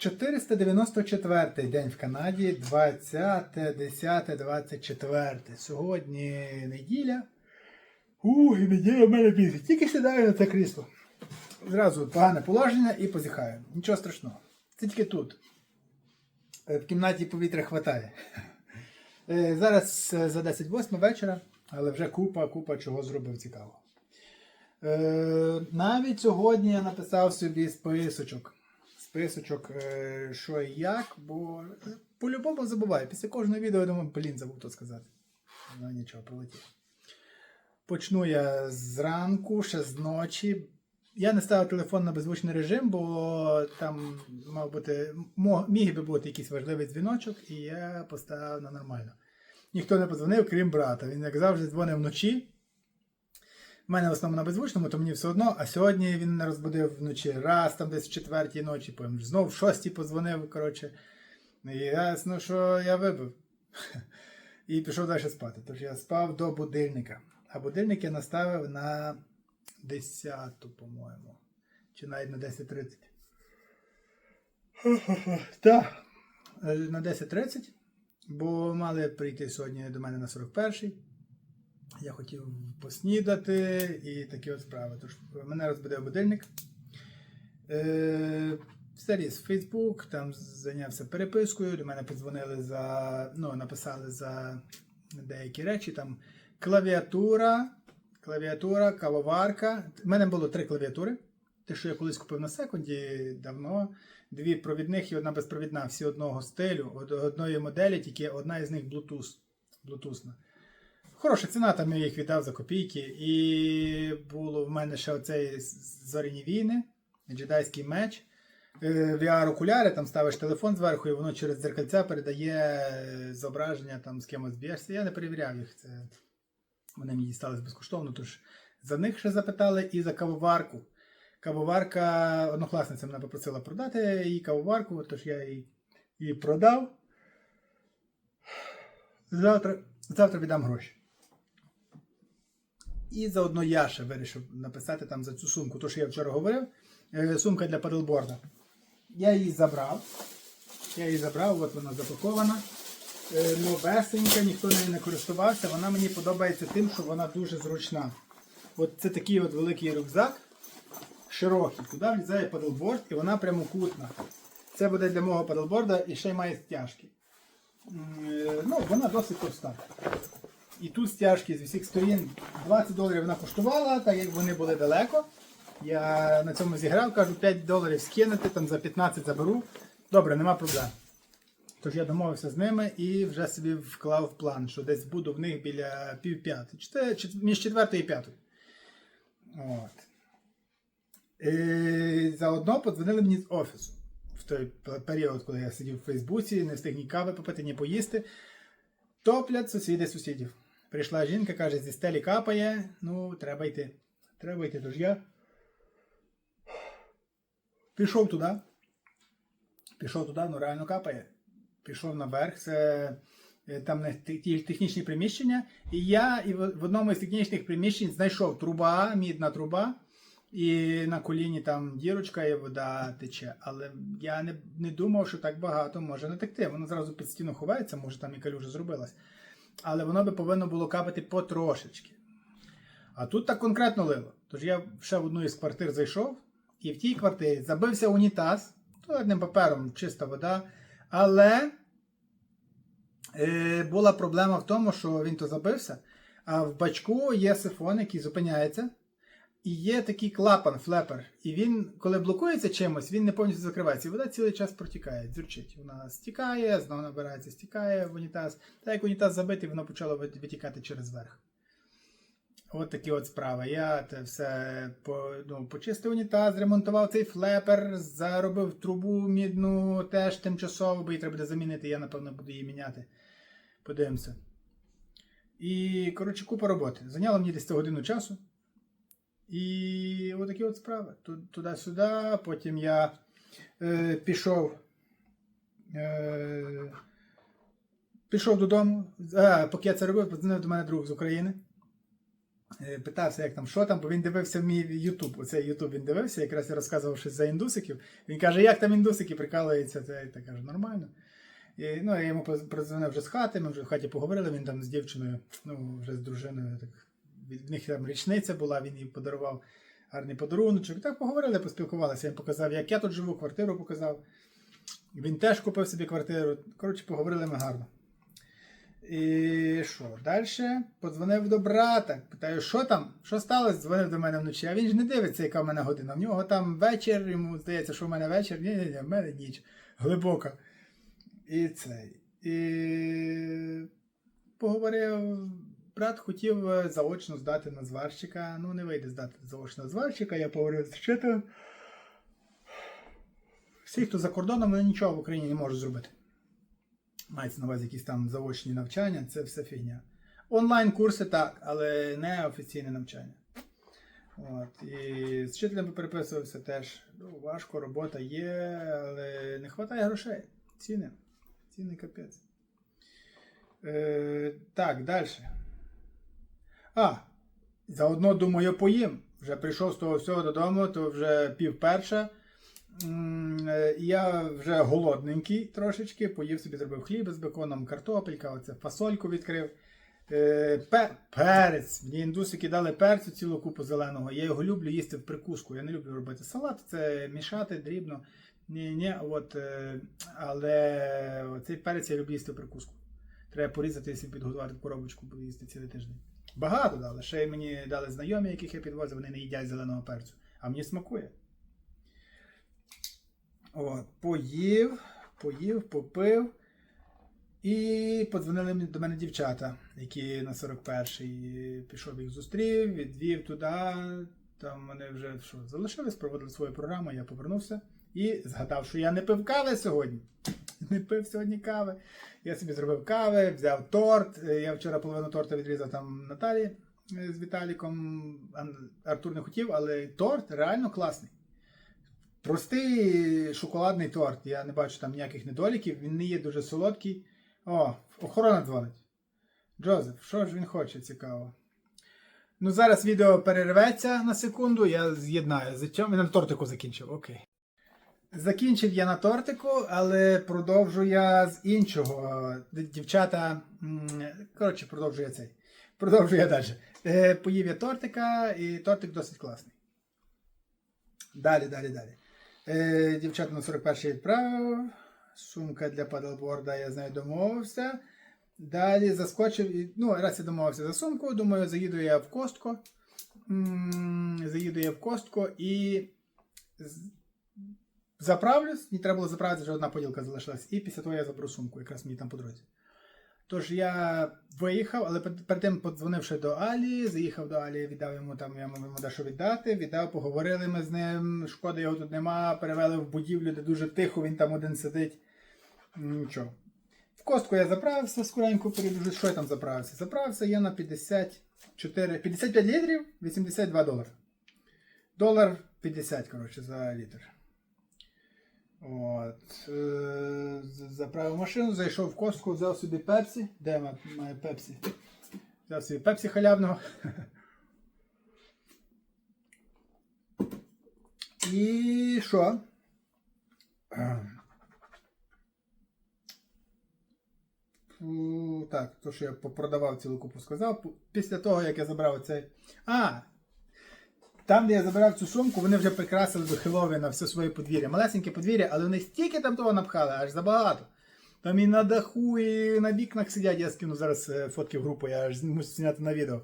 494 день в Канаді, 20, 10, 24. Сьогодні неділя. У, і неділя в мене бізить. Тільки сідаю на це крісло. Зразу погане положення і позіхаю. Нічого страшного. Це тільки тут. Е, В кімнаті повітря хватає. Е, Зараз е, за 10-8 вечора, але вже купа, купа чого зробив цікаво. Е, навіть сьогодні я написав собі списочок. Списочок, е, що і як, бо е, по-любому забуваю. Після кожного відео я думаю, блін, забув то сказати. Ну нічого, пролетів. Почну я зранку, ще з ночі. Я не ставив телефон на беззвучний режим, бо там мав бути, міг би бути якийсь важливий дзвіночок, і я поставив на нормально. Ніхто не подзвонив, крім брата. Він, як завжди, дзвонив вночі. У мене в основному на беззвучному, то мені все одно, а сьогодні він не розбудив вночі раз, там десь в четвертій ночі, потім знов в шостій подзвонив, коротше. І ясно, що я вибив. І пішов далі спати. Тож я спав до будильника. А будильник я наставив на 10, по-моєму. Чи навіть на 10.30. Так. На 10.30. Бо мали прийти сьогодні до мене на 41-й. Я хотів поснідати і такі от справи. Тож мене розбудив будильник. Е, Заліз в Фейсбук, там зайнявся перепискою. До мене подзвонили за. Ну, написали за деякі речі. Там клавіатура, клавіатура, кавоварка. У мене було три клавіатури. Те, що я колись купив на секунді давно. Дві провідних і одна безпровідна, всі одного стилю, одної моделі, тільки одна із них Bluetooth. Bluetoothна. Хороша ціна, там я їх віддав за копійки. І було в мене ще оцей зоряні війни, джедайський меч. Е, VR-окуляри, там ставиш телефон зверху, і воно через дзеркальця передає е, зображення там з кимось б'єшся. Я не перевіряв їх. Це... Вони мені дістались безкоштовно, тож за них ще запитали і за кавоварку. Кавоварка, однокласниця мене попросила продати її кавоварку, тож я її, її продав. Завтра, завтра віддам гроші. І заодно я ще вирішив написати там за цю сумку, то що я вчора говорив. Е, Сумка для падлборда. Я її забрав. Я її забрав, от вона запакована. Е, Новесенька, ніхто нею не користувався. Вона мені подобається тим, що вона дуже зручна. От це такий от великий рюкзак, широкий. Туди влізає падлборд і вона прямокутна. Це буде для мого падлборда і ще й має стяжки. Е, Ну, вона досить товста. І тут стяжки з усіх сторін 20 доларів вона коштувала, так як вони були далеко. Я на цьому зіграв, кажу, 5 доларів скинути, там за 15 заберу. Добре, нема проблем. Тож я домовився з ними і вже собі вклав план, що десь буду в них біля пів п'ятої, чи між четвертою і п'ятою. От. І заодно подзвонили мені з офісу той період, коли я сидів в Фейсбуці, не встиг ні кави попити, ні поїсти. Топлять сусіди сусідів. Прийшла жінка, каже, зі стелі капає, ну, треба йти. Треба йти. Тож я пішов туди. Пішов туди, ну реально капає. Пішов наверх, це е, там технічні приміщення. І я і в одному із технічних приміщень знайшов труба, мідна труба, і на коліні там дірочка і вода тече. Але я не, не думав, що так багато може натекти. Воно зразу під стіну ховається, може там і калюжа зробилась. Але воно би повинно було капати потрошечки. А тут так конкретно лило. Тож я ще в одну із квартир зайшов, і в тій квартирі забився унітаз, туалетним папером чиста вода. Але е, була проблема в тому, що він то забився, а в бачку є сифон, який зупиняється. І є такий клапан, флепер. І він, коли блокується чимось, він не повністю закривається. І вода цілий час протікає, дзюрчить. Вона стікає, знову набирається, стікає в унітаз. Та як унітаз забитий, воно почало витікати через верх. От такі от справи. Я те все по, ну, почистив унітаз, ремонтував цей флепер, заробив трубу мідну теж тимчасово, бо її треба буде замінити, я напевно буду її міняти. Подивимося. І, коротше, купа роботи. Зайняло мені десь годину часу. І отакі от справи. Туди-сюди. Потім я е, пішов. Е, пішов додому. А, поки я це робив, подзвонив до мене друг з України. е, питався, як там, що там, бо він дивився мій Ютуб. Оцей Ютуб він дивився, якраз я розказував щось за індусиків. Він каже, як там індусики прикалуються, це я кажу, нормально. І, ну, я йому прозвонив вже з хати, ми вже в хаті поговорили, він там з дівчиною, ну, вже з дружиною, так, в них там річниця була, він їй подарував гарний подаруночок. Так поговорили, поспілкувалися. Їм показав, як я тут живу, квартиру показав. Він теж купив собі квартиру. Коротше, поговорили ми гарно. І що? Далі подзвонив до брата. Питаю, що там? Що сталося? Дзвонив до мене вночі. А він ж не дивиться, яка в мене година. В нього там вечір, йому здається, що в мене вечір. Ні, ні, ні, в мене ніч. Глибока. І цей. І поговорив. Брат хотів е, заочно здати на зварщика. Ну, не вийде здати заочно на зварщика. Я поговорив з вчителем. Всі, хто за кордоном, вони нічого в Україні не можуть зробити. Мається на увазі якісь там заочні навчання, це все фігня. Онлайн-курси так, але не офіційне навчання. От. І з вчителем переписувався теж. Ну, важко, робота є, але не вистачає грошей. Ціни. Ціни капець. Е, так, далі. А, заодно думаю, поїм. Вже прийшов з того всього додому, то вже пів перша. Е, Я вже голодненький трошечки, поїв собі, зробив хліб з беконом, картопелька, оце фасольку відкрив. Е, пе- перець. Мені індусики дали перцю цілу купу зеленого. Я його люблю їсти в прикуску. Я не люблю робити салат, це мішати дрібно. Ні, ні, от, е, але цей перець я люблю їсти в прикуску. Треба порізати, якщо підготувати коробочку, буду їсти цілий тиждень. Багато дали. Ще мені дали знайомі, яких я підвозив, вони не їдять зеленого перцю. А мені смакує. От, поїв, поїв, попив. І подзвонили до мене дівчата, які на 41-й пішов їх зустрів, відвів туди. Там вони вже що, залишились, проводили свою програму, я повернувся і згадав, що я не пив кави сьогодні. Не пив сьогодні кави. Я собі зробив кави, взяв торт. Е, Я вчора половину торта відрізав там Наталі е, з Віталіком. Артур не хотів, але торт реально класний. Простий шоколадний торт. Я не бачу там ніяких недоліків. Він не є дуже солодкий. О, охорона дзвонить. Джозеф, що ж він хоче, цікаво. Ну, зараз відео перерветься на секунду, я з'єднаю. За чому? Я на тортику закінчив, окей. Закінчив я на тортику, але продовжу я з іншого. Дівчата. Коротше, продовжую я цей. Продовжую я далі. Е, Поїв я тортика, і тортик досить класний. Далі, далі, далі. Е, Дівчата на 41-й відправив. Сумка для падалборда, я з нею домовився. Далі заскочив. Ну, раз я домовився за сумку, думаю, заїду я в костку. Заїду я в костку і заправлюсь. Мені треба було заправити, вже одна поділка залишилась. І після того я заберу сумку, якраз мені там по дорозі. Тож я виїхав, але перед тим подзвонивши до Алі, заїхав до Алі, віддав йому там, я йому дещо віддати, віддав, поговорили ми з ним. Шкода, його тут нема. Перевели в будівлю, де дуже тихо, він там один сидить. Нічого. В костку я заправився скоренько, перебіжу. Що я там заправився? Заправився я на 54, 55 літрів, 82 долари. Долар 50, коротше, за літр. От. Е, заправив машину, зайшов в костку, взяв собі пепсі. Де ма- моє пепсі? Взяв собі пепсі халявного. І що? Так, то, що я попродавав цілу купу, сказав. Після того, як я забрав цей. А! Там, де я забирав цю сумку, вони вже прикрасили до Хеллоуіна все своє подвір'я. Малесеньке подвір'я, але вони стільки там того напхали, аж забагато. Там і на даху, і на вікнах сидять. Я скину зараз е, фотки в групу, я аж мушу зняти на відео.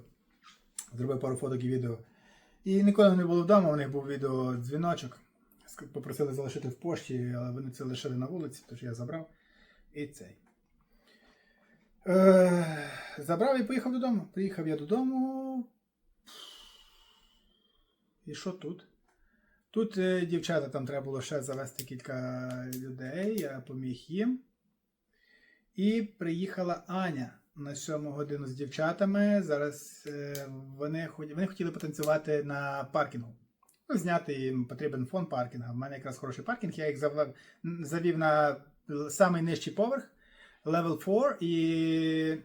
Зробив пару фоток і відео. І ніколи не було вдома, у них був відео дзвіночок. Попросили залишити в пошті, але вони це лишили на вулиці, тож я забрав. І цей. Е, забрав і поїхав додому. Приїхав я додому. І що тут? Тут е, дівчата там треба було ще завести кілька людей, я поміг їм. І приїхала Аня на 7 годину з дівчатами. Зараз е, вони, вони хотіли потанцювати на паркінгу. Ну, зняти їм потрібен фон паркінга. У мене якраз хороший паркінг, я їх завів, завів на самий нижчий поверх, level 4, і.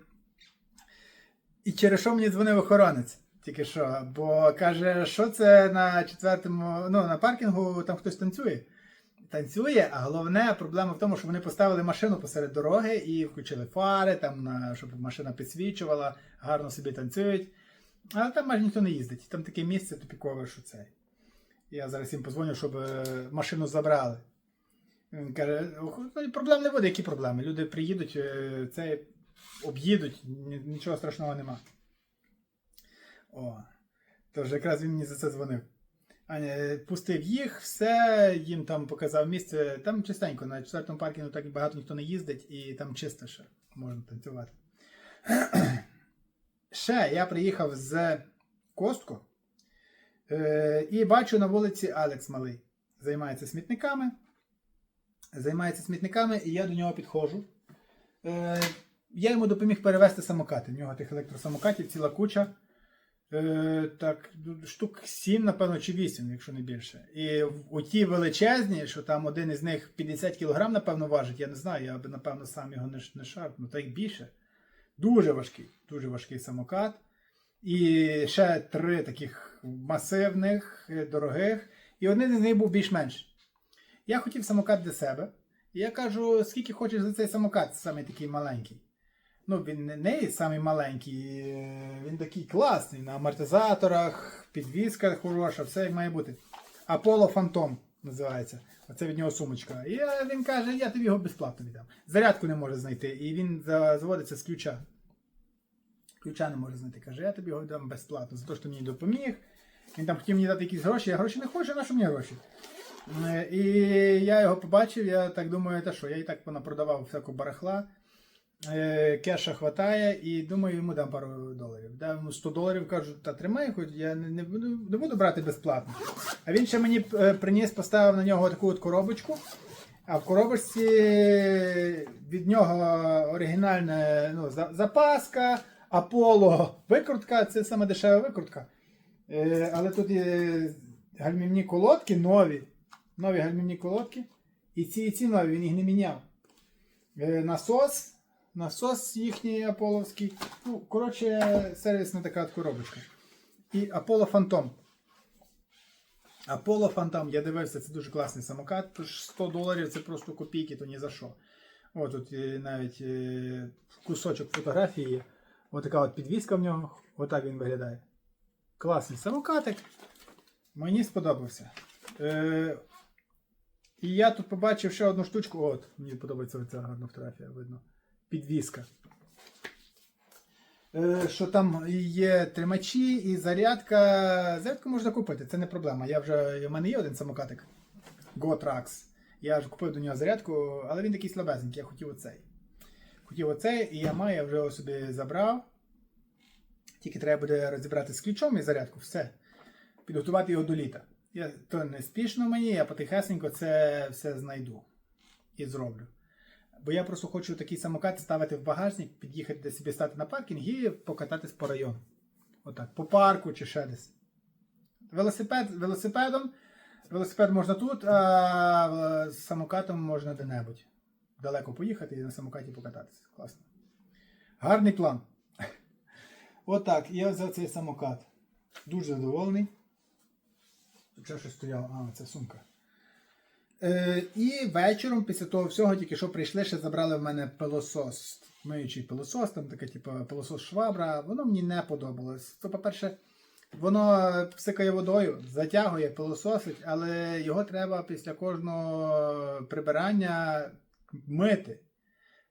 І через що мені дзвонив охоронець? Тільки що, бо каже, що це на четвертому, ну на паркінгу там хтось танцює. Танцює, а головне проблема в тому, що вони поставили машину посеред дороги і включили фари, там, щоб машина підсвічувала, гарно собі танцюють. Але там майже ніхто не їздить. Там таке місце тупікове, що це. Я зараз їм позвоню, щоб е, машину забрали. Він каже, ну, проблем не буде, які проблеми. Люди приїдуть, е, це об'їдуть, нічого страшного нема. О, тож якраз він мені за це дзвонив. Аня, е, пустив їх, все, їм там показав місце. Там чистенько, на четвертому паркінгу так багато ніхто не їздить, і там чисто ще можна танцювати. Ще я приїхав з Костко е, і бачу на вулиці Алекс Малий. Займається смітниками. Займається смітниками, і я до нього підходжу. Е, я йому допоміг перевезти самокати. В нього тих електросамокатів ціла куча. Е, так, штук 7, напевно, чи 8, якщо не більше. І в- у ті величезні, що там один із них 50 кг, напевно, важить, я не знаю, я би, напевно, сам його не, не шарпнув, та й більше. Дуже важкий, дуже важкий самокат. І ще три таких масивних, е, дорогих. І один із них був більш-менш. Я хотів самокат для себе. І я кажу, скільки хочеш за цей самокат, саме такий маленький. Ну, він не, не самий маленький, е, він такий класний. На амортизаторах, підвізка хороша, все як має бути. Apollo Phantom називається. Оце від нього сумочка. І е, він каже, я тобі його безплатно віддам. Зарядку не може знайти. І він заводиться з ключа. Ключа не може знайти. Каже, я тобі його дам безплатно за те, що ти мені допоміг. Він там хотів мені дати якісь гроші, я гроші не хочу, на що мені гроші? Е, І я його побачив, я так думаю, та що, я і так понапродавав всякого барахла. Е, Кеша хватає і думаю, йому дам пару доларів. Дав йому 100 доларів, кажу, та тримай, хоч я не, буду, не буду брати безплатно. А він ще мені е, приніс, поставив на нього таку от коробочку. А в коробочці від нього оригінальна ну, запаска, Аполло викрутка, це саме дешева викрутка. Е, але тут є гальмівні колодки нові. Нові гальмівні колодки. І ці, і ці нові, він їх не міняв. Насос. Насос їхній Аполловський. Ну, коротше, сервісна така от коробочка. І Apollo Phantom. Apollo Phantom, я дивився, це дуже класний самокат. Тож 100 доларів це просто копійки, то ні за що. О, тут е, навіть е, кусочок фотографії. Ось от підвіска в нього. Отак він виглядає. Класний самокатик. Мені сподобався. Е, і я тут побачив ще одну штучку. От, мені подобається оця гарна фотографія, видно. Підвіска. Е, що там є тримачі і зарядка. Зарядку можна купити, це не проблема. Я вже, у мене є один самокатик GoTrax. Я вже купив до нього зарядку, але він такий слабесенький, я хотів оцей. Хотів оцей, і я маю, я вже його собі забрав. Тільки треба буде розібрати з ключом і зарядку, все. Підготувати його до літа. Я, то не спішно мені, я потихесенько це все знайду і зроблю. Бо я просто хочу такий самокат ставити в багажник, під'їхати собі стати на паркінг і покататись по району. Отак, по парку чи ще десь. Велосипед, велосипедом. Велосипед можна тут, а з самокатом можна де-небудь. Далеко поїхати і на самокаті покататися. Класно. Гарний план. Отак, я взяв цей самокат. Дуже задоволений. Тут ще щось стояло. А, це сумка. Е, і вечором, після того всього, тільки що прийшли, ще забрали в мене пилосос. Миючий пилосос, там таке, типу, пилосос швабра. Воно мені не подобалось. То, по-перше, воно псикає водою, затягує, пилососить, але його треба після кожного прибирання мити,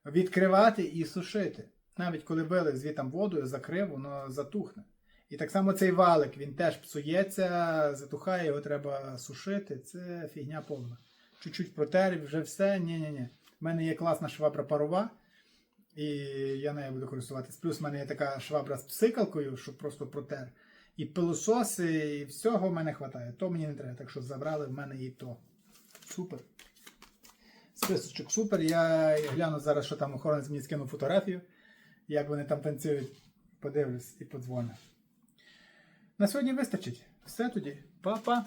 відкривати і сушити. Навіть коли вилив звітам воду, закрив, воно затухне. І так само цей валик, він теж псується, затухає, його треба сушити. Це фігня повна. Чуть-чуть протер, і вже все. Ні-ні-ні. У мене є класна швабра парова, і я нею буду користуватись. Плюс в мене є така швабра з псикалкою, щоб просто протер. І пилососи, і всього в мене вистачає. То мені не треба, так що забрали в мене і то. Супер. Списочок супер. Я гляну зараз, що там охоронець мені скинув фотографію, як вони там танцюють. Подивлюсь і подзвоню. На сьогодні вистачить. Все тоді. Па-па.